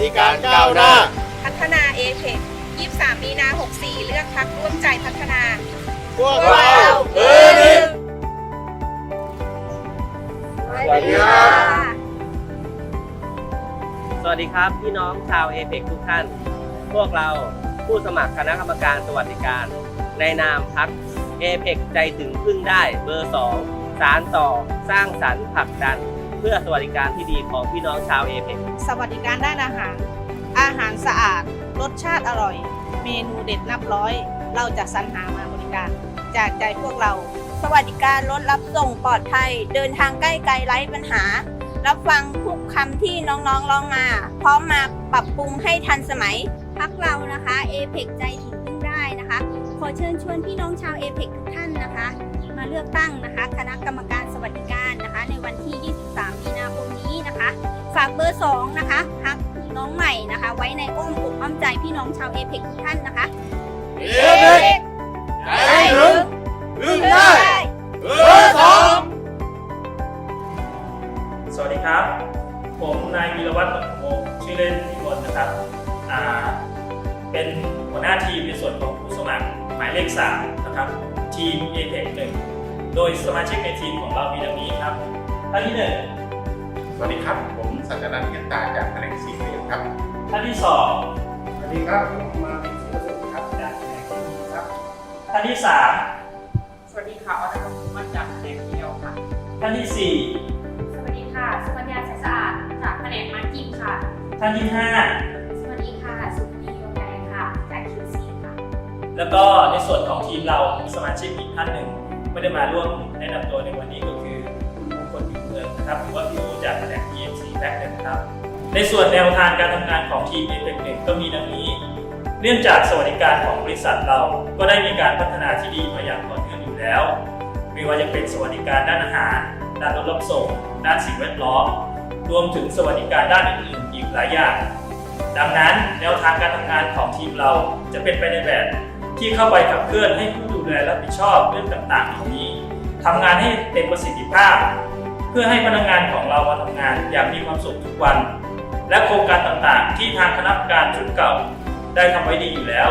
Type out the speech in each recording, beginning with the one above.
ที่การก้าวหน้า พัฒนาเอเพ23 มีนา 64 เลือกพักร่วมใจพัฒนา พวกเราเบอร์หนึ่ง สวัสดีครับ สวัสดีครับ พี่น้องชาวเอเ c ทุกท่าน พวกเราผู้สมัครคณะกรรมการสวัสดิการ ในนามพักเอเ c ใจถึงพึ่งได้เบอร์ 2 สารต่อสร้างสรรค์ผลักดัน เพื่อสวัสดิการที่ดีของพี่น้องชาวเอเ c สวัสดิการด้านอาหาร อาหารสะอาด รสชาติอร่อย เมนูเด็ดนับร้อย เราจะสรรหามาบริการ จากใจพวกเรา สวัสดิการรถรับส่งปลอดภัย เดินทางใกล้ไกลไร้ปัญหา รับฟังทุกคำที่น้องๆร้องมา พร้อมมาปรับปรุงให้ทันสมัยพักเรานะคะเอเ c ใจถึงพึ่งได้นะคะ ขอเชิญชวนพี่น้องชาวเอเ c ทุกท่านนะคะ มาเลือกตั้งนะคะ คณะกรรมการสวัสดิการ วันที่ 23 มีนาคมนี้นะคะ ฝากเบอร์ 2 นะคะพักน้องใหม่นะคะ ไว้ในอ้อมอกอ้อมใจพี่น้องชาวเอเ c ทุกท่านนะคะเอเพ็กใจถึงพึ่งได้เบอร์สองสวัสดีครับ ผมนายวีรวัฒน์หนุนวงศ์ชื่อเล่นพิมลนะครับอ่าเป็นหัวหน้าทีมในส่วนของผู้สมัครหมายเลข3นะครับทีม a p e x 1โดยสมาชิกในทีมของเรามีดังนี้ครับ ท่านที่สวัสดีครับ ผมสัจนันท์เงินตาจากแผนกสีเรียนครับ1ท่านที่สวัสดีครับผมมาเป็นสุประสบครับจากแผนกที่ครับ2ท่านที่สวัสดีค่ะออนะครับมาจากแผนกเดียวค่ะ3ท่านที่สวัสดีค่ะ สุกัญญาใสสะอาดจากแผนกมาร์กิ้งค่ะ4ท่านที่สวัสดีค่ะ สุพนีโยแดงค่ะ จาก QC ค่ะ5แล้วก็ในส่วนของทีมเรามีสมาชิกอีกท่านหนึ่งไม่ได้มาร่วมแนะนำตัวในวันนี้ก็คือ นะครับหรือว่าพี่โอจากแผนก EMC แบ็คนะครับ ในส่วนแนวทางการทำงานของทีม a p e x 1ก็มีดังนี้ เนื่องจากสวัสดิการของบริษัทเราก็ได้มีการพัฒนาที่ดีมาอย่างต่อเนื่องอยู่แล้ว ไม่ว่าจะเป็นสวัสดิการด้านอาหาร ด้านรถรับส่ง ด้านสิ่งแวดล้อม รวมถึงสวัสดิการด้านอื่นๆอีกหลายอย่าง ดังนั้นแนวทางการทำงานของทีมเราจะเป็นไปในแบบที่เข้าไปขับเคลื่อนให้ผู้ดูแลรับผิดชอบเรื่องต่างๆเหล่านี้ทำงานให้เต็มประสิทธิภาพ เพื่อให้พนักงานของเรามาทำงานอย่างมีความสุขทุกวัน และโครงการต่างๆ ที่ทางคณะกรรมการชุดเก่า ได้ทำไว้ดีอยู่แล้ว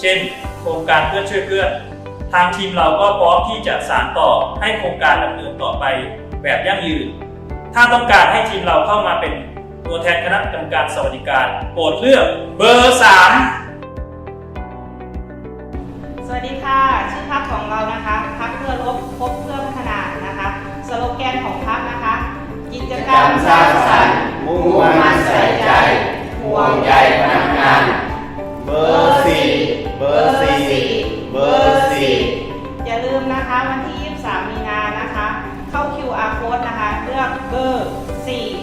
เช่น โครงการเพื่อนช่วยเพื่อนทางทีมเราก็พร้อมที่จะสานต่อให้โครงการดำเนินต่อไปแบบยั่งยืน ถ้าต้องการให้ทีมเราเข้ามาเป็นตัวแทนคณะกรรมการสวัสดิการโปรดเลือกเบอร์ 3 สวัสดีค่ะ ชื่อพักของเรา วันที่ 23 มีนานะคะ เข้า QR code นะคะ เลือกเบอร์ 4